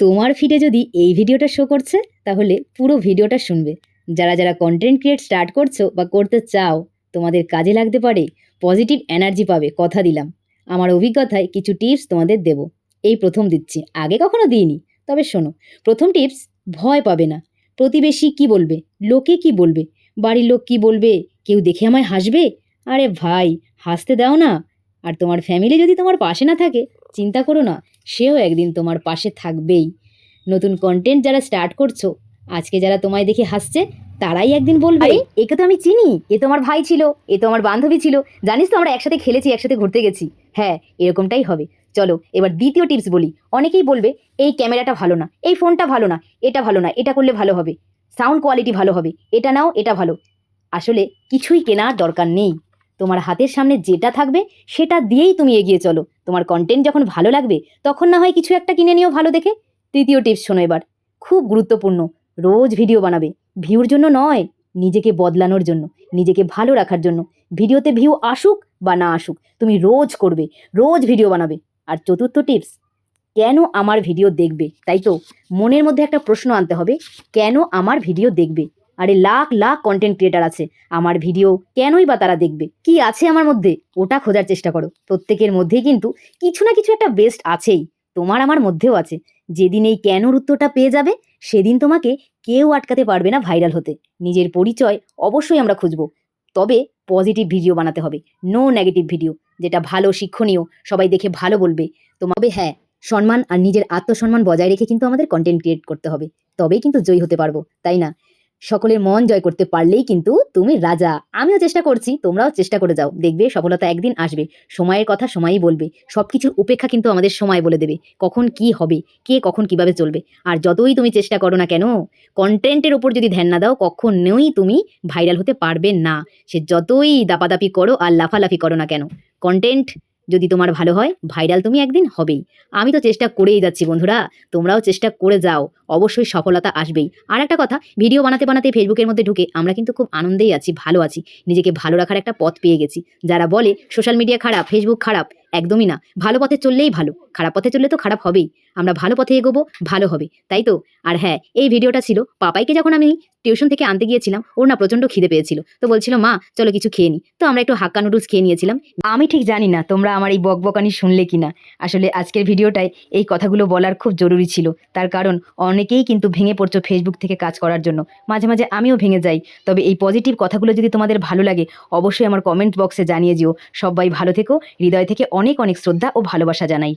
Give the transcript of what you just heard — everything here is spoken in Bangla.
তোমার ফিডে যদি এই ভিডিওটা শো করছে, তাহলে পুরো ভিডিওটা শুনবে। যারা যারা কন্টেন্ট ক্রিয়েট স্টার্ট করছ বা করতে চাও, তোমাদের কাজে লাগতে পারে পজিটিভ এনার্জি পাবে, কথা দিলাম। আমার অভিজ্ঞতায় কিছু টিপস তোমাদের দেব। এই প্রথম দিচ্ছি। আগে কখনো দিইনি, তবে শোনো, প্রথম টিপস ভয় পাবে না। প্রতিবেশী কি বলবে? লোকে কি বলবে? বাড়ির লোক কি বলবে? কেউ দেখে আমায় হাসবে? আরে ভাই, হাসতে দাও না। আর তোমার ফ্যামিলি যদি তোমার পাশে না থাকে, চিন্তা করো না, সেও একদিন তোমার পাশে থাকবেই। নতুন কন্টেন্ট যারা স্টার্ট করছ, আজকে যারা তোমায় দেখে হাসছে, তারাই একদিন বলবে একে তো আমি চিনি, এ তো আমার ভাই ছিল, এ তো আমার বান্ধবী ছিল, জানিস তো আমরা একসাথে খেলেছি, একসাথে ঘুরতে গেছি। হ্যাঁ এরকমটাই হবে। চলো, এবার দ্বিতীয় টিপস বলি। অনেকেই বলবে, এই ক্যামেরাটা ভালো না, এই ফোনটা ভালো না, এটা ভালো না, এটা করলে ভালো হবে। সাউন্ড কোয়ালিটি ভালো হবে, এটা নাও, এটা ভালো। আসলে কিছুই কেনার দরকার নেই। তোমার হাতের সামনে যেটা থাকবে, সেটা দিয়েই তুমি এগিয়ে চলো। তোমার কন্টেন্ট যখন ভালো লাগবে, তখন না হয় কিছু একটা কিনে নিও ভালো দেখে। তৃতীয় টিপস শোনো এবার। খুব গুরুত্বপূর্ণ, রোজ ভিডিও বানাবে। ভিউর জন্য নয়, নিজেকে বদলানোর জন্য, নিজেকে ভালো রাখার জন্য। ভিডিওতে ভিউ আসুক বা না আসুক, তুমি রোজ করবে, রোজ ভিডিও বানাবে। আর চতুর্থ টিপস কেন আমার ভিডিও দেখবে? তাই তো, মনের মধ্যে একটা প্রশ্ন আনতে হবে, কেন আমার ভিডিও দেখবে? আরে লাখ লাখ কন্টেন্ট ক্রিয়েটার আছে। আমার ভিডিও কেনই বা তারা দেখবে? কি আছে আমার মধ্যে? ওটা খোঁজার চেষ্টা করো। প্রত্যেকের মধ্যেই কিন্তু কিছু না কিছু একটা বেস্ট আছেই। তোমার আমার মধ্যেও আছে। যেদিন এই কেনর উত্তরটা পেয়ে যাবে, সেদিন তোমাকে কেউ আটকাতে পারবে না ভাইরাল হতে। নিজের পরিচয় অবশ্যই আমরা খুঁজবো। তবে পজিটিভ ভিডিও বানাতে হবে। নো নেগেটিভ ভিডিও যেটা ভালো শিক্ষণীয়, সবাই দেখে ভালো বলবে। তোমাকে হ্যাঁ সম্মান আর নিজের আত্মসম্মান বজায় রেখে কিন্তু আমাদের কন্টেন্ট ক্রিয়েট করতে হবে। তবেই কিন্তু জয়ী হতে পারব, তাই না? সকলের মন জয় করতে পারলেই কিন্তু তুমি রাজা। আমিও চেষ্টা করছি, তোমরাও চেষ্টা করে যাও। দেখবে সফলতা একদিন আসবে। সময়ের কথা সময়ই বলবে। সব কিছুর উপেক্ষা কিন্তু আমাদের সময় বলে দেবে। কখন কি হবে? কে কখন কীভাবে চলবে? আর যতই তুমি চেষ্টা করো না কেন কন্টেন্টের ওপর যদি ধ্যান না দাও, কখনোই তুমি ভাইরাল হতে পারবে না। সে যতই দাপাদাপি করো আর লাফালাফি করো না কেন কন্টেন্ট যদি তোমার ভালো হয়, ভাইরাল তুমি একদিন হবেই। আমি তো চেষ্টা করেই যাচ্ছি বন্ধুরা, তোমরাও চেষ্টা করে যাও, অবশ্যই সফলতা আসবেই। আর একটা কথা ভিডিও বানাতে বানাতে ফেসবুকের মধ্যে ঢুকে আমরা কিন্তু খুব আনন্দেই আছি, ভালো আছি। নিজেকে ভালো রাখার একটা পথ পেয়ে গেছি। যারা বলে, সোশ্যাল মিডিয়া খারাপ ফেসবুক খারাপ একদমই না। ভালো পথে চললেই ভালো, খারাপ পথে চললে তো খারাপ হবেই। আমরা ভালো পথে এগোবো, ভালো হবে, তাই তো? আর হ্যাঁ এই ভিডিওটা ছিল পাপাইকে যখন আমি টিউশন থেকে আনতে গিয়েছিলাম, ওর না প্রচণ্ড খিদে পেয়েছিল। তো বলছিল, মা, চলো কিছু খেয়ে নিই তো আমরা একটু হাক্কা নুডলস খেয়ে নিয়েছিলাম। আমি ঠিক জানি না তোমরা আমার এই বকবকানি শুনলে কিনা। আসলে আজকের ভিডিওটায় এই কথাগুলো বলার খুব জরুরি ছিল। তার কারণ, অনেকেই কিন্তু ভেঙে পড়ছো ফেসবুক থেকে কাজ করার জন্য। মাঝে মাঝে আমিও ভেঙে যাই। তবে এই পজিটিভ কথাগুলো যদি তোমাদের ভালো লাগে, অবশ্যই আমার কমেন্ট বক্সে জানিয়ে যেও সবাই ভালো থেকো, হৃদয় থেকে অনেক অনেক শ্রদ্ধা ও ভালোবাসা জানাই।